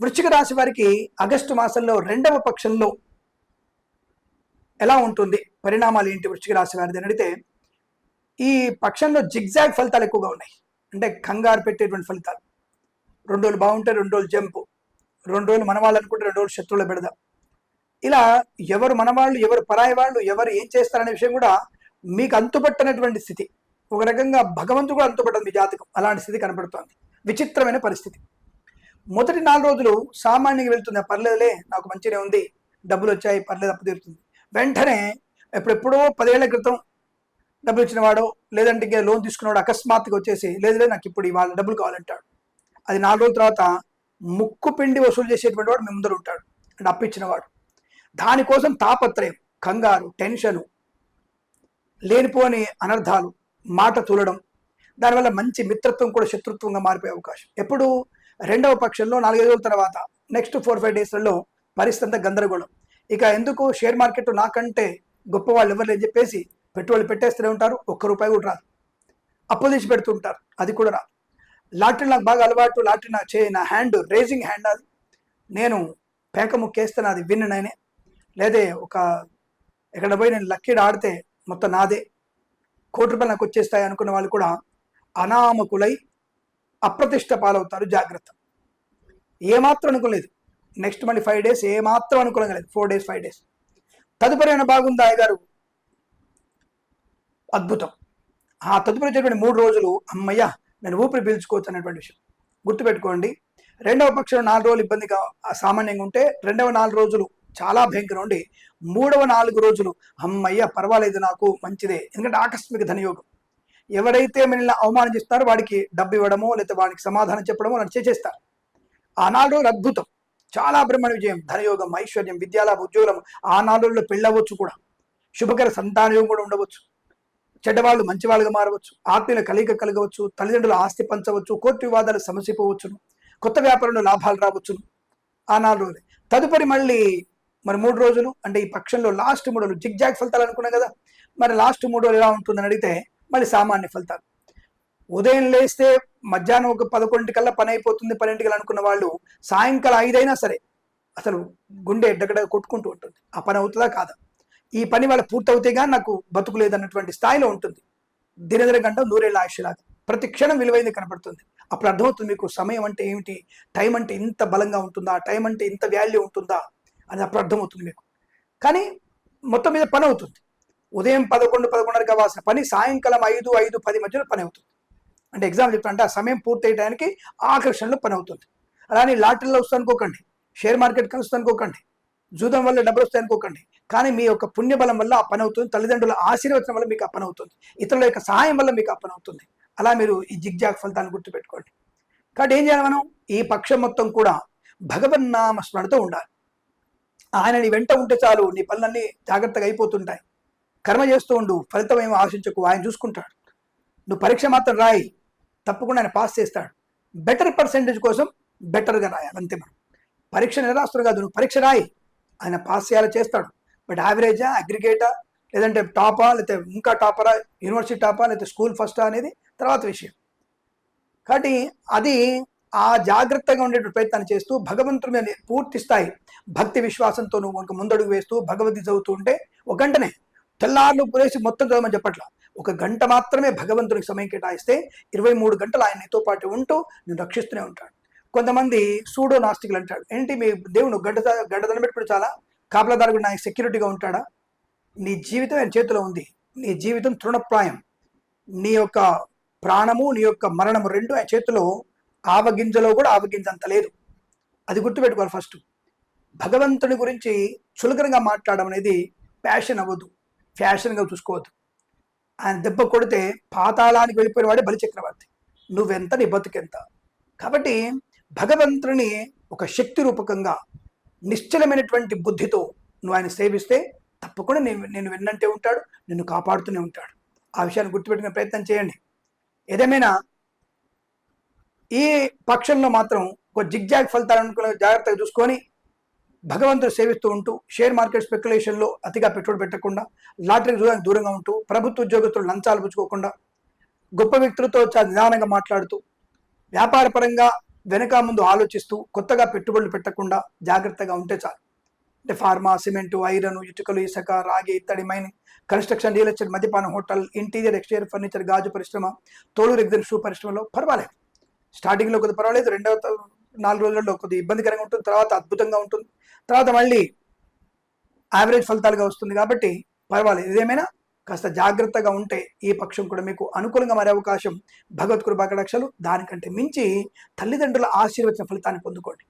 వృశ్చిక రాశి వారికి ఆగస్టు మాసంలో రెండవ పక్షంలో ఎలా ఉంటుంది? పరిణామాలు ఏంటి వృశ్చిక రాశి వారిది అని అడిగితే ఈ పక్షంలో జిగ్జాగ్ ఫలితాలు ఎక్కువగా ఉన్నాయి. అంటే కంగారు పెట్టేటువంటి ఫలితాలు. రెండు రోజులు బాగుంటే రెండు రోజులు జంపు. రెండు రోజులు మనవాళ్ళనుకుంటే రెండు రోజులు శత్రువులు పెడదాం ఇలా ఎవరు మనవాళ్ళు ఎవరు పరాయి వాళ్ళు ఎవరు ఏం చేస్తారనే విషయం కూడా మీకు అంతుపట్టనటువంటి స్థితి. ఒక రకంగా భగవంతుడు కూడా అంతుపట్టదు మీ జాతకం. అలాంటి స్థితి కనపడుతోంది. విచిత్రమైన పరిస్థితి. మొదటి నాలుగు రోజులు సామాన్యంగా వెళ్తున్నా పర్లేదులే నాకు మంచిగా ఉంది. డబ్బులు వచ్చాయి పర్లేదు అప్పు తీరుతుంది. వెంటనే ఎప్పుడెప్పుడో పదేళ్ళ క్రితం డబ్బులు ఇచ్చినవాడో లేదంటే ఇంకా లోన్ తీసుకున్నవాడు అకస్మాత్తుగా వచ్చేసి లేదులే నాకు ఇప్పుడు ఇవాళ డబ్బులు కావాలంటాడు. అది నాలుగు రోజుల తర్వాత ముక్కు పిండి వసూలు చేసేటువంటి వాడు మీ ముందర ఉంటాడు. అంటే అప్పిచ్చినవాడు దానికోసం తాపత్రయం కంగారు టెన్షను లేనిపోని అనర్థాలు మాట తూలడం దానివల్ల మంచి మిత్రత్వం కూడా శత్రుత్వంగా మారిపోయే అవకాశం. ఎప్పుడు? రెండవ పక్షంలో నాలుగైదు రోజుల తర్వాత నెక్స్ట్ ఫోర్ ఫైవ్ డేస్లలో పరిస్థితి అంతా గందరగోళం. ఇక ఎందుకు షేర్ మార్కెట్ నాకంటే గొప్ప వాళ్ళు ఎవరు లేని చెప్పేసి పెట్టుబడులు పెట్టేస్తూనే ఉంటారు ఒక్క రూపాయి కూడా రాదు. అప్పులు తీసి పెడుతుంటారు అది కూడా రాదు. లాటరీ నాకు బాగా అలవాటు లాటరీ నా చే నా హ్యాండ్ రేజింగ్ హ్యాండ్ అది. నేను పేక ముక్కేస్తే నాది విన్ నేనే. లేదే ఒక ఎక్కడ పోయి నేను లక్కీడ్ ఆడితే మొత్తం నాదే. కోటి రూపాయలు నాకు వచ్చేస్తాయి అనుకున్న వాళ్ళు కూడా అనామకులై అప్రతిష్ట పాలవుతారు జాగ్రత్త. ఏమాత్రం అనుకోలేదు నెక్స్ట్ మళ్ళీ ఫైవ్ డేస్ ఏమాత్రం అనుకోలేదు ఫోర్ డేస్ ఫైవ్ డేస్. తదుపరి అయినా బాగుందా అయ్యగారు? అద్భుతం. ఆ తదుపరి వచ్చేటువంటి మూడు రోజులు అమ్మయ్య నేను ఊపిరి పీల్చుకోవచ్చు అనేటువంటి విషయం. గుర్తుపెట్టుకోండి. రెండవ పక్షం నాలుగు రోజులు ఇబ్బందిగా సామాన్యంగా ఉంటే రెండవ నాలుగు రోజులు చాలా భయంకరం ఉండి మూడవ నాలుగు రోజులు అమ్మయ్య పర్వాలేదు నాకు మంచిదే. ఎందుకంటే ఆకస్మిక ధనయోగం. ఎవరైతే మనల్ని అవమానం చేస్తారో వాడికి డబ్బు ఇవ్వడమో లేకపోతే వాడికి సమాధానం చెప్పడమో నన్ను చేసేస్తారు ఆనాడు అద్భుతం. చాలా బ్రహ్మణ విజయం. ధనయోగం ఐశ్వర్యం విద్యాలాభ ఉద్యోగం ఆ పెళ్ళవచ్చు కూడా. శుభకర సంతానయోగం కూడా ఉండవచ్చు. చెడ్డవాళ్ళు మంచివాళ్ళుగా మారవచ్చు. ఆత్మీయుల కలిగ కలగవచ్చు. తల్లిదండ్రుల ఆస్తి పంచవచ్చు. కోర్టు వివాదాలు సమసిపోవచ్చును కొత్త వ్యాపారంలో లాభాలు రావచ్చును. ఆనాడు రోజులు. తదుపరి మళ్ళీ మరి మూడు రోజులు అంటే ఈ పక్షంలో లాస్ట్ మూడు రోజులు. జిగ్జాగ్ ఫలితాలు అనుకున్నాం కదా? మరి లాస్ట్ మూడు రోజులు ఎలా ఉంటుందని అడిగితే మళ్ళీ సామాన్య ఫలితాలు. ఉదయం లేస్తే మధ్యాహ్నం ఒక పదకొండింటికల్లా పని అయిపోతుంది పన్నెండుకల్లా అనుకున్న వాళ్ళు సాయంకాలం ఐదైనా సరే అసలు గుండె ఎడ్డగడ కొట్టుకుంటూ ఉంటుంది. ఆ పని అవుతుందా కాదా? ఈ పని వాళ్ళ పూర్తవుతే కానీ నాకు బతుకు లేదన్నటువంటి స్థాయిలో ఉంటుంది. దినదిన గంట నూరేళ్ళ ఆయుష్లాగా ప్రతి క్షణం విలువైంది కనపడుతుంది. అప్పుడు అర్థమవుతుంది మీకు సమయం అంటే ఏమిటి? టైం అంటే ఇంత బలంగా ఉంటుందా? టైం అంటే ఇంత వాల్యూ ఉంటుందా? అని అప్పుడు అర్థమవుతుంది మీకు. కానీ మొత్తం మీద పని అవుతుంది. ఉదయం పదకొండు పదకొండున్నర అవ్వాల్సిన పని సాయంకాలం ఐదు ఐదు పది మధ్యలో పని అవుతుంది. అంటే ఎగ్జామ్ చెప్తుంటే ఆ సమయం పూర్తయ్యడానికి ఆకర్షణలో పని అవుతుంది. అలానే లాటరీలో వస్తుంది అనుకోకండి షేర్ మార్కెట్ కలుస్తుంది అనుకోకండి జూదం వల్ల డబ్బులు వస్తాయి అనుకోకండి కానీ మీ యొక్క పుణ్యబలం వల్ల ఆ పని అవుతుంది తల్లిదండ్రుల ఆశీర్వచనం వల్ల మీకు ఆ పని అవుతుంది ఇతరుల యొక్క సహాయం వల్ల మీకు ఆ పని అవుతుంది. అలా మీరు ఈ జిగ్జాగ్ ఫలితాన్ని గుర్తుపెట్టుకోండి. కాబట్టి ఏం చేయాలి మనం? ఈ పక్షం మొత్తం కూడా భగవన్నామ స్మరణతో ఉండాలి. ఆయన నీ వెంట ఉంటే చాలు నీ పనులన్నీ జాగ్రత్తగా అయిపోతుంటాయి. కర్మ చేస్తూ ఉండు ఫలితం ఏమో ఆశించకు ఆయన చూసుకుంటాడు. నువ్వు పరీక్ష మాత్రం రాయి తప్పకుండా ఆయన పాస్ చేస్తాడు. బెటర్ పర్సెంటేజ్ కోసం బెటర్గా రాయాలి అంతే మనం. పరీక్ష నిరాస్తులు కాదు నువ్వు పరీక్ష రాయి ఆయన పాస్ చేయాలి చేస్తాడు. బట్ యావరేజా అగ్రిగేటా లేదంటే టాపా లేకపోతే ఇంకా టాపరా యూనివర్సిటీ టాపా లేకపోతే స్కూల్ ఫస్టా అనేది తర్వాత విషయం. కాబట్టి అది ఆ జాగ్రత్తగా ఉండేటువంటి ప్రయత్నాన్ని చేస్తూ భగవంతుడి మీద పూర్తి స్థాయి భక్తి విశ్వాసంతో నువ్వు ఒక ముందడుగు వేస్తూ భగవద్గీత చదువుతూ ఉంటే ఒక గంటనే తెల్లార్లు పురేసి మొత్తం చదవమని చెప్పట్ల. ఒక గంట మాత్రమే భగవంతునికి సమయం కేటాయిస్తే ఇరవై మూడు గంటలు ఆయన నీతో పాటు ఉంటూ నేను రక్షిస్తూనే ఉంటాడు. కొంతమంది సూడో నాస్తికులు అంటాడు ఏంటి మీ దేవుడు గడ్డ గడ్డ దండం పెట్టుకుని చాలా? కాపలాదారు కూడా నాకు సెక్యూరిటీగా ఉంటాడా? నీ జీవితం ఆయన చేతిలో ఉంది. నీ జీవితం తృణప్రాయం. నీ యొక్క ప్రాణము నీ యొక్క మరణము రెండు ఆయన చేతిలో ఆవగింజలో కూడా ఆవగింజ అంత లేదు. అది గుర్తుపెట్టుకోవాలి ఫస్ట్. భగవంతుని గురించి చులకనగా మాట్లాడడం అనేది ప్యాషన్ అవ్వదు. ఫ్యాషన్గా చూసుకోవద్దు. ఆయన దెబ్బ కొడితే పాతాళానికి వెళ్ళిపోయిన వాడే బలిచక్రవర్తి. నువ్వెంత నీ బతుకెంత? కాబట్టి భగవంతుని ఒక శక్తి రూపకంగా నిశ్చలమైనటువంటి బుద్ధితో నువ్వు ఆయన సేవిస్తే తప్పకుండా నేను నేను విన్నంటే ఉంటాడు నిన్ను కాపాడుతూనే ఉంటాడు. ఆ విషయాన్ని గుర్తుపెట్టుకునే ప్రయత్నం చేయండి. ఏదేమైనా ఈ పక్షంలో మాత్రం ఒక జిగ్జాగ్ ఫలితాలు అనుకున్న జాగ్రత్తగా చూసుకొని భగవంతుడు సేవిస్తూ ఉంటూ షేర్ మార్కెట్ స్పెక్యులేషన్లో అతిగా పెట్టుబడి పెట్టకుండా లాటరీ దూరం దూరంగా ఉంటూ ప్రభుత్వ ఉద్యోగస్తులు లంచాలు పుచ్చుకోకుండా గొప్ప వ్యక్తులతో చాలా నిదానంగా మాట్లాడుతూ వ్యాపారపరంగా వెనక ముందు ఆలోచిస్తూ కొత్తగా పెట్టుబడులు పెట్టకుండా జాగ్రత్తగా ఉంటే చాలు. అంటే ఫార్మా సిమెంటు ఐరన్ ఇటుకలు ఇసుక రాగి ఇత్తడి మైనింగ్ కన్స్ట్రక్షన్ రియల్ ఎస్టేట్ మద్యపాన హోటల్ ఇంటీరియర్ ఎక్స్టీరియర్ ఫర్నిచర్ గాజు పరిశ్రమ తోలు రెగ్జన్ షూ పరిశ్రమలో పర్వాలేదు. స్టార్టింగ్లో కొద్ది పర్వాలేదు రెండవ నాలుగు రోజుల్లో కొద్దిగా ఇబ్బందికరంగా ఉంటుంది తర్వాత అద్భుతంగా ఉంటుంది. తర్వాత మళ్ళీ యావరేజ్ ఫలితాలుగా వస్తుంది కాబట్టి పర్వాలేదు. ఏదేమైనా కాస్త జాగ్రత్తగా ఉంటే ఈ పక్షం కూడా మీకు అనుకూలంగా మారే అవకాశం. భగవత్ కృపాకటాక్షలు దానికంటే మించి తల్లిదండ్రుల ఆశీర్వచన ఫలితాన్ని పొందుకోండి.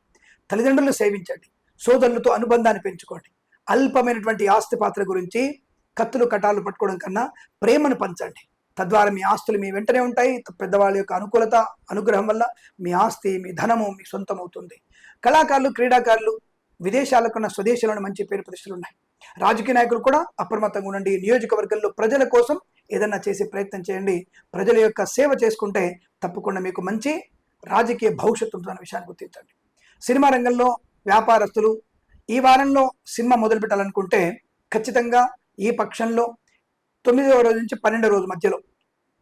తల్లిదండ్రులను సేవించండి. సోదరులతో అనుబంధాన్ని పెంచుకోండి. అల్పమైనటువంటి ఆస్తి పాత్ర గురించి కత్తులు కటాలు పట్టుకోవడం కన్నా ప్రేమను పంచండి. తద్వారా మీ ఆస్తులు మీ వెంటనే ఉంటాయి. పెద్దవాళ్ళ యొక్క అనుకూలత అనుగ్రహం వల్ల మీ ఆస్తి మీ ధనము మీ సొంతం అవుతుంది కళాకారులు క్రీడాకారులు విదేశాలకున్న స్వదేశాలను మంచి పేరు ప్రతిష్టలు ఉన్నాయి. రాజకీయ నాయకులు కూడా అప్రమత్తంగా ఉండండి. నియోజకవర్గంలో ప్రజల కోసం ఏదన్నా చేసే ప్రయత్నం చేయండి. ప్రజల యొక్క సేవ చేసుకుంటే తప్పకుండా మీకు మంచి రాజకీయ భవిష్యత్తు ఉంటుందన్న విషయాన్ని గుర్తించండి. సినిమా రంగంలో వ్యాపారస్తులు ఈ వారంలో సినిమా మొదలు పెట్టాలనుకుంటే ఖచ్చితంగా ఈ పక్షంలో తొమ్మిదవ రోజు నుంచి పన్నెండవ రోజు మధ్యలో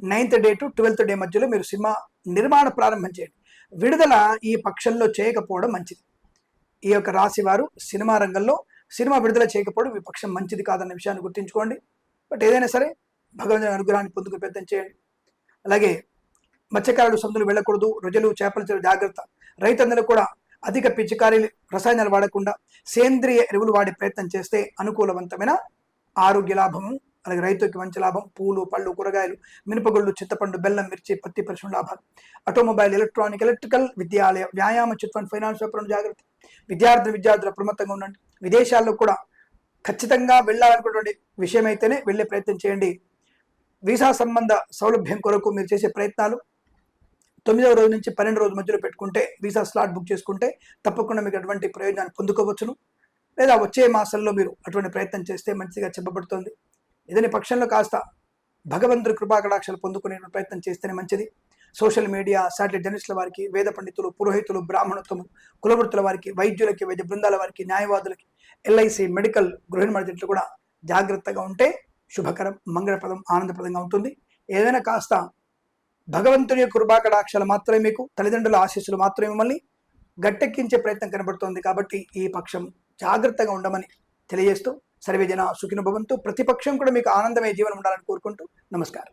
ninth day to twelfth day మధ్యలో మీరు సినిమా నిర్మాణ ప్రారంభం చేయండి. విడుదల ఈ పక్షంలో చేయకపోవడం మంచిది. ఈ యొక్క రాశి వారు సినిమా రంగంలో సినిమా విడుదల చేయకపోవడం ఈ పక్షం మంచిది కాదన్న విషయాన్ని గుర్తుంచుకోండి. బట్ ఏదైనా సరే భగవంతుని అనుగ్రహాన్ని పొందుకు ప్రయత్నం చేయండి. అలాగే మత్స్యకారులు సందులు వెళ్ళకూడదు రొజలు చేపల చెరువు జాగ్రత్త. రైతన్నలు కూడా అధిక పిచికారీలు రసాయనాలు వాడకుండా సేంద్రియ ఎరువులు వాడే ప్రయత్నం చేస్తే అనుకూలవంతమైన ఆరోగ్య లాభము అలాగే రైతుకి మంచి లాభం పూలు పళ్ళు కూరగాయలు మినపగుళ్ళు చిత్తపండు బెల్లం మిర్చి పత్తి పరిశ్రమ లాభాలు. ఆటోమొబైల్ ఎలక్ట్రానిక్ ఎలక్ట్రికల్ విద్యాలయ వ్యాయామ చిత్వం ఫైనాన్స్ వ్యాపారం జాగ్రత్త. విద్యార్థులు విద్యార్థులు అప్రమత్తంగా ఉండండి. విదేశాల్లో కూడా ఖచ్చితంగా వెళ్ళాలనుకున్నటువంటి విషయం అయితేనే వెళ్ళే ప్రయత్నం చేయండి. వీసా సంబంధ సౌలభ్యం కొరకు మీరు చేసే ప్రయత్నాలు తొమ్మిదవ రోజు నుంచి పన్నెండు రోజు మధ్యలో పెట్టుకుంటే వీసా స్లాట్ బుక్ చేసుకుంటే తప్పకుండా మీకు అటువంటి ప్రయోజనాన్ని పొందుకోవచ్చును. లేదా వచ్చే మాసంలో మీరు అటువంటి ప్రయత్నం చేస్తే మంచిగా చెప్పబడుతుంది. ఏదైనా పక్షంలో కాస్త భగవంతుడి కృపాకటాక్షలు పొందుకునే ప్రయత్నం చేస్తేనే మంచిది. సోషల్ మీడియా శాటిలైట్ జర్నలిస్టుల వారికి వేద పండితులు పురోహితులు బ్రాహ్మణత్వము కులవృత్తుల వారికి వైద్యులకి వైద్య బృందాల వారికి న్యాయవాదులకి ఎల్ఐసి మెడికల్ గృహ మధ్యట్లు కూడా జాగ్రత్తగా ఉంటే శుభకరం మంగళప్రదం ఆనందప్రదంగా ఉంటుంది. ఏదైనా కాస్త భగవంతుని యొక్క కృపాకటాక్షలు మాత్రమే మీకు తల్లిదండ్రుల ఆశీస్సులు మాత్రమే మిమ్మల్ని గట్టెక్కించే ప్రయత్నం కనబడుతోంది కాబట్టి ఈ పక్షం జాగ్రత్తగా ఉండమని తెలియజేస్తూ సర్వే జన సుఖిన భవంతు. ప్రతిపక్షం కూడా మీకు ఆనందమయ జీవనం ఉండాలని కోరుకుంటూ నమస్కారం.